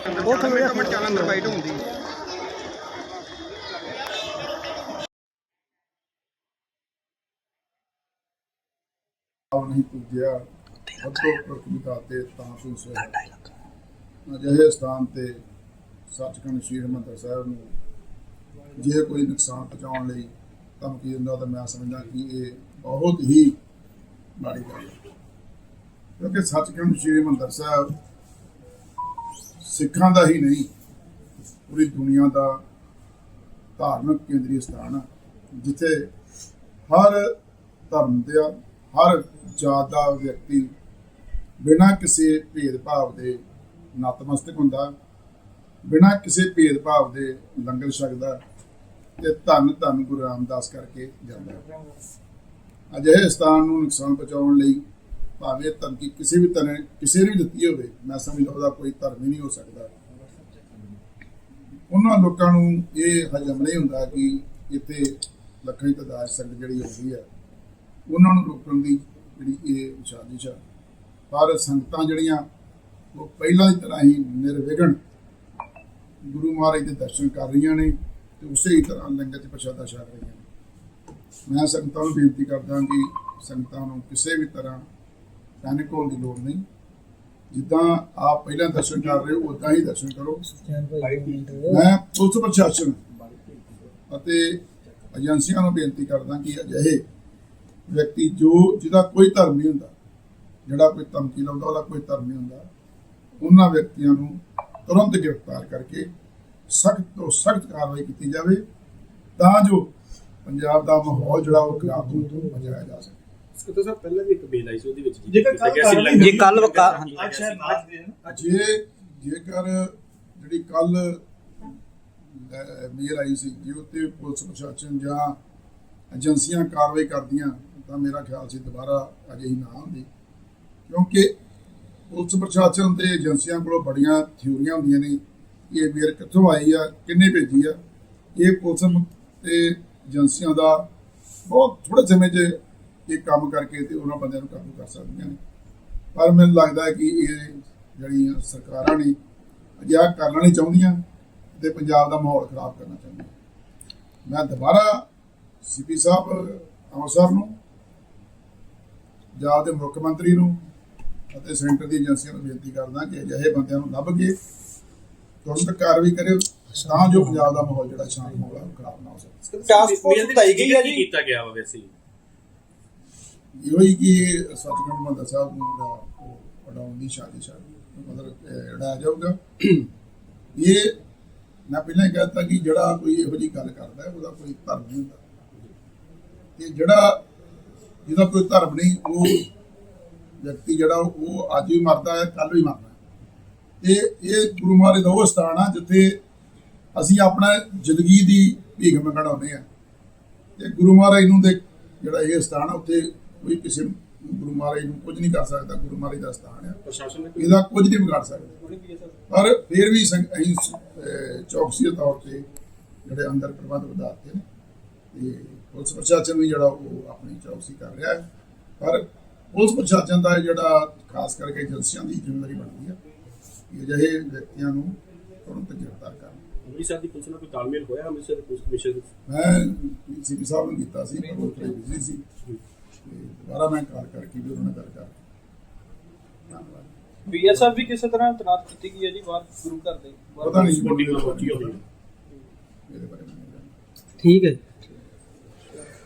ਉਹ comment comment ਚੱਲ ਅੰਦਰ ਬਾਈਟ ਹੁੰਦੀ। ਆਉ ਨਹੀਂ ਪੁੱਜਿਆ। ਅੱਤੋ ਪ੍ਰਤਿਕਾਤੇ ਤਾਂ ਸੁਨ ਸੋਇਆ ਅਜਿਹੇ ਸਥਾਨ ਤੇ ਸੱਚਖੰਡ ਸ੍ਰੀ ਹਰਿਮੰਦਰ ਸਾਹਿਬ ਨੂੰ ਜੇ ਕੋਈ ਨੁਕਸਾਨ ਪਹੁੰਚਾਉਣ ਲਈ ਧਮਕੀ ਦਿੰਦਾ ਤਾਂ ਮੈਂ ਸਮਝਦਾ ਕਿ ਇਹ ਬਹੁਤ ਹੀ ਮਾੜੀ ਗੱਲ ਹੈ। ਕਿਉਂਕਿ ਸੱਚਖੰਡ ਸ੍ਰੀ ਹਰਿਮੰਦਰ ਸਾਹਿਬ ਸਿੱਖਾਂ ਦਾ ਹੀ ਨਹੀਂ, ਪੂਰੀ ਦੁਨੀਆ ਦਾ ਧਾਰਮਿਕ ਕੇਂਦਰੀ ਸਥਾਨ ਹੈ, ਜਿੱਥੇ ਹਰ ਧਰਮ ਦੇ ਹਰ ਜਾਤ ਦਾ ਵਿਅਕਤੀ ਬਿਨਾਂ ਕਿਸੇ ਭੇਦਭਾਵ ਦੇ ਨਤਮਸਤਕ ਹੁੰਦਾ ਬਿਨਾਂ ਕਿਸੇ ਭੇਦਭਾਵ ਦੇ ਲੰਗਰ ਛਕਦਾ ਤੇ ਧੰਨ ਧੰਨ ਗੁਰੂ ਰਾਮਦਾਸ ਕਰਕੇ ਜਾਂਦਾ ਅਜਿਹੇ ਸਥਾਨ ਨੂੰ ਨੁਕਸਾਨ ਪਹੁੰਚਾਉਣ ਲਈ ਭਾਵੇਂ ਧਮਕੀ ਕਿਸੇ ਵੀ ਤਰ੍ਹਾਂ, ਕਿਸੇ ਨੇ ਵੀ ਦਿੱਤੀ ਹੋਵੇ, ਮੈਂ ਸਮਝਦਾ ਉਹਦਾ ਕੋਈ ਧਰਮ ਹੀ ਨਹੀਂ ਹੋ ਸਕਦਾ। ਉਹਨਾਂ ਲੋਕਾਂ ਨੂੰ ਇਹ ਹਜਮ ਨਹੀਂ ਹੁੰਦਾ ਕਿ ਇੱਥੇ ਲੱਖਾਂ ਦੀ ਤਾਦਾਦ ਸੰਗਤ ਜਿਹੜੀ ਹੁੰਦੀ ਹੈ ਉਹਨਾਂ ਨੂੰ ਰੋਕਣ ਦੀ ਜਿਹੜੀ ਇਹ ਸਾਜ਼ਿਸ਼ ਹੈ ਪਰ ਸੰਗਤਾਂ ਜਿਹੜੀਆਂ, ਉਹ ਪਹਿਲਾਂ ਦੀ ਤਰ੍ਹਾਂ ਹੀ ਨਿਰਵਿਘਨ ਗੁਰੂ ਮਹਾਰਾਜ ਦੇ ਦਰਸ਼ਨ ਕਰ ਰਹੀਆਂ ਨੇ ਤੇ ਉਸੇ ਹੀ ਤਰ੍ਹਾਂ ਲੰਗਰ ਚ ਪ੍ਰਸ਼ਾਦਾ ਛਕ ਰਹੀਆਂ ਨੇ। ਮੈਂ ਸੰਗਤਾਂ ਨੂੰ ਬੇਨਤੀ ਕਰਦਾ ਕਿ ਸੰਗਤਾਂ ਨੂੰ ਕਿਸੇ ਵੀ ਤਰ੍ਹਾਂ ਪੈਨਿਕ ਹੋਣ ਦੀ ਲੋੜ ਨਹੀਂ। ਜਿੱਦਾਂ ਆਪ ਪਹਿਲਾਂ ਦਰਸ਼ਨ ਕਰ ਰਹੇ ਹੋ ਉਦਾਂ ਹੀ ਦਰਸ਼ਨ ਕਰੋ। ਮੈਂ ਪੁਲਿਸ ਪ੍ਰਸ਼ਾਸਨ ਅਤੇ ਏਜੰਸੀਆਂ ਨੂੰ ਬੇਨਤੀ ਕਰਦਾ ਕਿ ਅਜਿਹੇ ਵਿਅਕਤੀ ਜੋ ਜਿਹਦਾ ਕੋਈ ਧਰਮ ਨਹੀਂ ਹੁੰਦਾ ਜਿਹੜਾ ਕੋਈ ਧਮਕੀ ਲਾਉਂਦਾ ਉਹਦਾ ਕੋਈ ਧਰਮ ਨਹੀਂ ਹੁੰਦਾ ਉਹਨਾਂ ਵਿਅਕਤੀਆਂ ਨੂੰ ਤੁਰੰਤ ਗ੍ਰਿਫਤਾਰ ਕਰਕੇ ਸਖਤ ਤੋਂ ਸਖਤ ਕਾਰਵਾਈ ਕੀਤੀ ਜਾਵੇ ਤਾਂ ਜੋ ਪੰਜਾਬ ਦਾ ਮਾਹੌਲ ਜਿਹੜਾ ਉਹ ਖਰਾਬ ਹੋਣ ਤੋਂ ਬਚਾਇਆ ਜਾ ਸਕੇ। ਸਕੱਤਰ ਸਾਹਿਬ ਪਹਿਲਾਂ ਵੀ ਇੱਕ ਬੇਲ ਆਈ ਸੀ ਉਹਦੇ ਵਿੱਚ ਕੀ ਜੇਕਰ ਕੀਤਾ ਕੱਲ੍ਹ ਗਿਆ ਸੀ ਕਾਰਵਾਈ- ਲੰਗਰ- ਜੇ ਕੱਲ੍ਹ ਵਕਾ- ਹਾਂਜੀ, ਅੱਜ ਸ਼ਾਇਦ ਬਾਅਦ ਦੇ ਨਾ ਜੇ ਜੇਕਰ ਜਿਹੜੀ ਕੱਲ ਮੇਲ ਆਈ ਸੀ ਜੇ ਉੱਤੇ ਪੁਲਿਸ ਪ੍ਰਸ਼ਾਸਨ ਜਾਂ ਏਜੰਸੀਆਂ ਕਾਰਵਾਈ ਕਰਦੀਆਂ ਤਾਂ ਮੇਰਾ ਖਿਆਲ ਸੀ ਦੁਬਾਰਾ ਅਜਿਹੀ ਨਾ ਹੁੰਦੀ ਕਿਉਂਕਿ ਪੁਲਿਸ ਪ੍ਰਸ਼ਾਸਨ ਤੇ ਏਜੰਸੀਆਂ ਕੋਲੋਂ ਬੜੀਆਂ ਥਿਊਰੀਆਂ ਹੁੰਦੀਆਂ ਨੇ ਕਿ ਇਹ ਮੇਲ ਕਿੱਥੋਂ ਆਈ ਆ ਕਿੰਨੇ ਭੇਜੀ ਆ ਇਹ ਪੁਲਿਸ ਤੇ ਏਜੰਸੀਆਂ ਦਾ ਬਹੁਤ ਥੋੜੇ ਸਮੇਂ 'ਚ ਇਹ ਕੰਮ ਕਰਕੇ ਤੇ ਉਹਨਾਂ ਬੰਦਿਆਂ ਨੂੰ ਕਾਬੂ ਕਰ ਸਕਦੀਆਂ ਨੇ। ਪਰ ਮੈਨੂੰ ਲੱਗਦਾ ਹੈ ਕਿ ਇਹ ਜਿਹੜੀਆਂ ਸਰਕਾਰਾਂ ਨੇ ਅਜਿਹਾ ਕਰਨਾ ਨਹੀਂ ਚਾਹੁੰਦੀਆਂ ਤੇ ਪੰਜਾਬ ਦਾ ਮਾਹੌਲ ਖਰਾਬ ਕਰਨਾ ਚਾਹੁੰਦੀਆਂ। ਮੈਂ ਦੁਬਾਰਾ ਸੀਪੀ ਸਾਹਿਬ ਅੰਮ੍ਰਿਤਸਰ ਨੂੰ ਪੰਜਾਬ ਦੇ ਮੁੱਖ ਮੰਤਰੀ ਨੂੰ ਅਤੇ ਸੈਂਟਰ ਦੀ ਏਜੰਸੀਆਂ ਨੂੰ ਬੇਨਤੀ ਕਰਦਾ ਕਿ ਅਜਿਹੇ ਬੰਦਿਆਂ ਨੂੰ ਲੱਭ ਕੇ ਤੁਰੰਤ ਕਾਰਵਾਈ ਕਰਿਓ ਤਾਂ ਜੋ ਪੰਜਾਬ ਦਾ ਮਾਹੌਲ ਜਿਹੜਾ ਸ਼ਾਂਤ ਮਾਹੌਲ ਖਰਾਬ ਨਾ ਹੋ ਸਕੇ। ਟਾਸਕ ਫੋਰਸ ਬਣਾਈ ਗਈ ਹੈ ਜੀ। ਕੀਤਾ ਗਿਆ ਵਾ ਵੈਸੇ ਇਹੋ ਹੀ ਕਿ ਸਤਿਗੁਰੂ ਮੰਦਰ ਸਾਹਿਬ ਨੂੰ ਜਿਹੜਾ ਉਹ ਦੀ ਸਾਜ਼ਿਸ਼ ਹੈ ਮਤਲਬ ਅਹ, ਜਾਊਗਾ। ਇਹ ਮੈਂ ਪਹਿਲਾਂ ਹੀ ਕਹਿਤਾ ਕਿ ਜਿਹੜਾ ਕੋਈ ਇਹੋ ਜਿਹੀ ਗੱਲ ਕਰਦਾ ਹੈ ਉਹਦਾ ਕੋਈ ਧਰਮ ਨਹੀਂ ਹੁੰਦਾ। ਤੇ ਜਿਹੜਾ ਜਿਹਦਾ ਕੋਈ ਧਰਮ ਨਹੀਂ ਉਹ ਵਿਅਕਤੀ ਜਿਹੜਾ ਉਹ ਅੱਜ ਵੀ ਮਰਦਾ ਹੈ ਕੱਲ ਵੀ ਮਰਦਾ ਤੇ ਇਹ ਗੁਰੂ ਮਹਾਰਾਜ ਦਾ ਉਹ ਸਥਾਨ ਆ ਜਿੱਥੇ ਅਸੀਂ ਆਪਣਾ ਜ਼ਿੰਦਗੀ ਦੀ ਭੀਖ ਮੰਗਣ ਆ ਤੇ ਗੁਰੂ ਮਹਾਰਾਜ ਨੂੰ ਦੇ ਜਿਹੜਾ ਇਹ ਸਥਾਨ ਆ ਉੱਥੇ ਕੋਈ ਕਿਸੇ ਗੁਰੂ ਮਹਾਰਾਜ ਨੂੰ ਕੁਝ ਨਹੀਂ ਕਰ ਸਕਦਾ ਗੁਰੂ ਮਹਾਰਾਜ ਦਾ ਸਥਾਨ ਆ। ਪ੍ਰਸ਼ਾਸਨ ਨੇ ਇਹਦਾ ਕੁਝ ਨਹੀਂ ਵਿਗਾੜ ਸਕਦਾ। ਪਰ ਫਿਰ ਵੀ ਅਸੀਂ ਚੌਕਸੀ ਦੇ ਤੌਰ ਤੇ ਜਿਹੜੇ ਅੰਦਰ ਪ੍ਰਬੰਧ ਵਧਾਤੇ ਨੇ ਤੇ ਪੁਲਿਸ ਪ੍ਰਸ਼ਾਸਨ ਵੀ ਜਿਹੜਾ ਉਹ ਆਪਣੀ ਚੌਕਸੀ ਕਰ ਰਿਹਾ ਹੈ। ਪਰ ਪੁਲਿਸ ਪ੍ਰਸ਼ਾਸਨ ਦਾ ਜਿਹੜਾ ਖਾਸ ਕਰਕੇ ਏਜੰਸੀਆਂ ਦੀ ਜ਼ਿੰਮੇਵਾਰੀ ਬਣਦੀ ਹੈ ਕਿ ਅਜਿਹੇ ਵਿਅਕਤੀਆਂ ਨੂੰ ਤੁਰੰਤ ਗ੍ਰਿਫਤਾਰ ਕਰਨ। ਅੰਮ੍ਰਿਤਸਰ ਦੀ ਪੁਲਿਸ ਨਾਲ ਕੋਈ ਤਾਲਮੇਲ ਹੋਇਆ? ਅੰਮ੍ਰਿਤਸਰ ਦੇ ਪੁਲਿਸ ਕਮਿਸ਼ਨ ਦੇ ਮੈਂ ਸੀਪੀ ਸਾਹਿਬ ਨੂੰ ਕੀਤਾ ਸੀ ਪਰ ਉਹ ਬਿਜ਼ੀ ਸੀ। ਦੁਬਾਰਾ ਮੈਂ ਕਾਲ ਕਰਕੇ ਵੀ ਉਹਨਾਂ ਨਾਲ ਗੱਲ ਕਰ ਧੰਨਵਾਦ ਬੀਐਸਐਫ ਵੀ ਕਿਸੇ ਤਰ੍ਹਾਂ ਤਨਾਤ ਕੀਤੀ ਗਈ ਹੈ ਜੀ ਬਾਹਰ ਗੁਰੂ ਘਰ ਦੇ ਬਾਹਰ। ਪਤਾ ਨਹੀਂ ਜੀ ਵੱਡੀ ਗੱਲ ਸੋਚੀ ਹੋਣੀ ਇਹਦੇ ਬਾਰੇ ਮੈਨੂੰ ਨਹੀਂ ਜਾਣਦਾ। ਠੀਕ ਹੈ